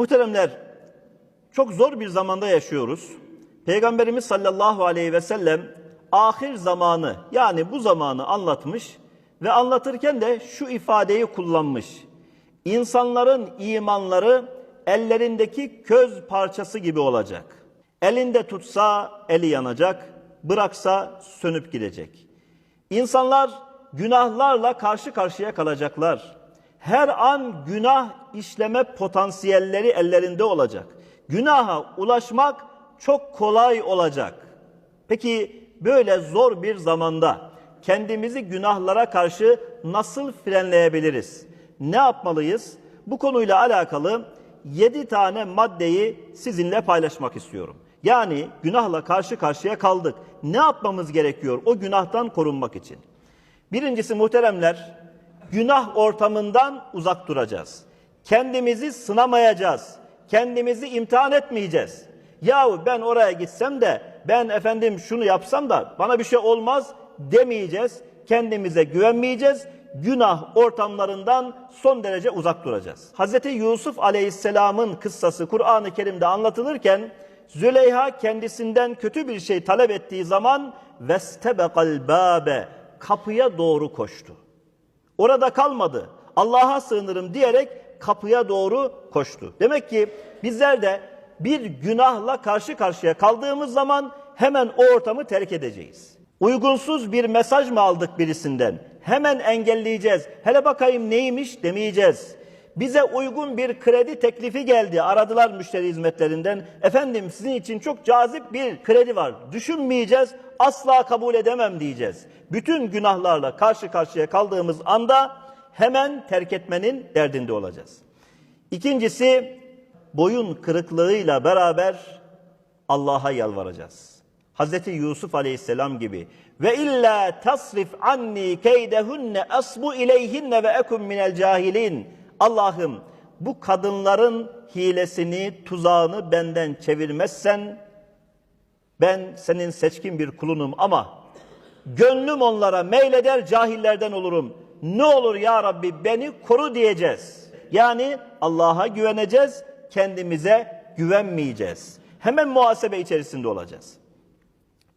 Muhteremler, çok zor bir zamanda yaşıyoruz. Peygamberimiz sallallahu aleyhi ve sellem ahir zamanı yani bu zamanı anlatmış ve anlatırken de şu ifadeyi kullanmış. İnsanların imanları ellerindeki köz parçası gibi olacak. Elinde tutsa eli yanacak, bıraksa sönüp gidecek. İnsanlar günahlarla karşı karşıya kalacaklar. Her an günah işleme potansiyelleri ellerinde olacak. Günaha ulaşmak çok kolay olacak. Peki böyle zor bir zamanda kendimizi günahlara karşı nasıl frenleyebiliriz? Ne yapmalıyız? Bu konuyla alakalı 7 tane maddeyi sizinle paylaşmak istiyorum. Yani günahla karşı karşıya kaldık. Ne yapmamız gerekiyor o günahtan korunmak için? Birincisi muhteremler, günah ortamından uzak duracağız. Kendimizi sınamayacağız. Kendimizi imtihan etmeyeceğiz. Yahu ben oraya gitsem de ben efendim şunu yapsam da bana bir şey olmaz demeyeceğiz. Kendimize güvenmeyeceğiz. Günah ortamlarından son derece uzak duracağız. Hz. Yusuf Aleyhisselam'ın kıssası Kur'an-ı Kerim'de anlatılırken Züleyha kendisinden kötü bir şey talep ettiği zaman vestebekal babe kapıya doğru koştu. Orada kalmadı. Allah'a sığınırım diyerek kapıya doğru koştu. Demek ki bizler de bir günahla karşı karşıya kaldığımız zaman hemen o ortamı terk edeceğiz. Uygunsuz bir mesaj mı aldık birisinden? Hemen engelleyeceğiz. Hele bakayım neymiş demeyeceğiz. Bize uygun bir kredi teklifi geldi. Aradılar müşteri hizmetlerinden. Efendim sizin için çok cazip bir kredi var. Düşünmeyeceğiz. Asla kabul edemem diyeceğiz. Bütün günahlarla karşı karşıya kaldığımız anda hemen terk etmenin derdinde olacağız. İkincisi boyun kırıklığıyla beraber Allah'a yalvaracağız. Hazreti Yusuf Aleyhisselam gibi ve illa tasrif anni keydehunne asbu ileyhinne ve ekun minel cahilin. Allah'ım bu kadınların hilesini, tuzağını benden çevirmezsen ben senin seçkin bir kulunum ama gönlüm onlara meyleder cahillerden olurum. Ne olur ya Rabbi beni koru diyeceğiz. Yani Allah'a güveneceğiz, kendimize güvenmeyeceğiz. Hemen muhasebe içerisinde olacağız.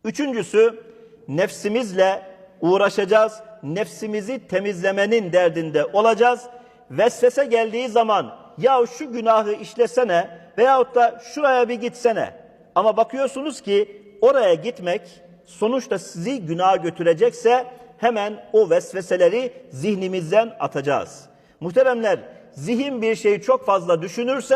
Üçüncüsü nefsimizle uğraşacağız. Nefsimizi temizlemenin derdinde olacağız. Vesvese geldiği zaman ya şu günahı işlesene veyahut da şuraya bir gitsene. Ama bakıyorsunuz ki oraya gitmek sonuçta sizi günaha götürecekse hemen o vesveseleri zihnimizden atacağız. Muhteremler zihin bir şeyi çok fazla düşünürse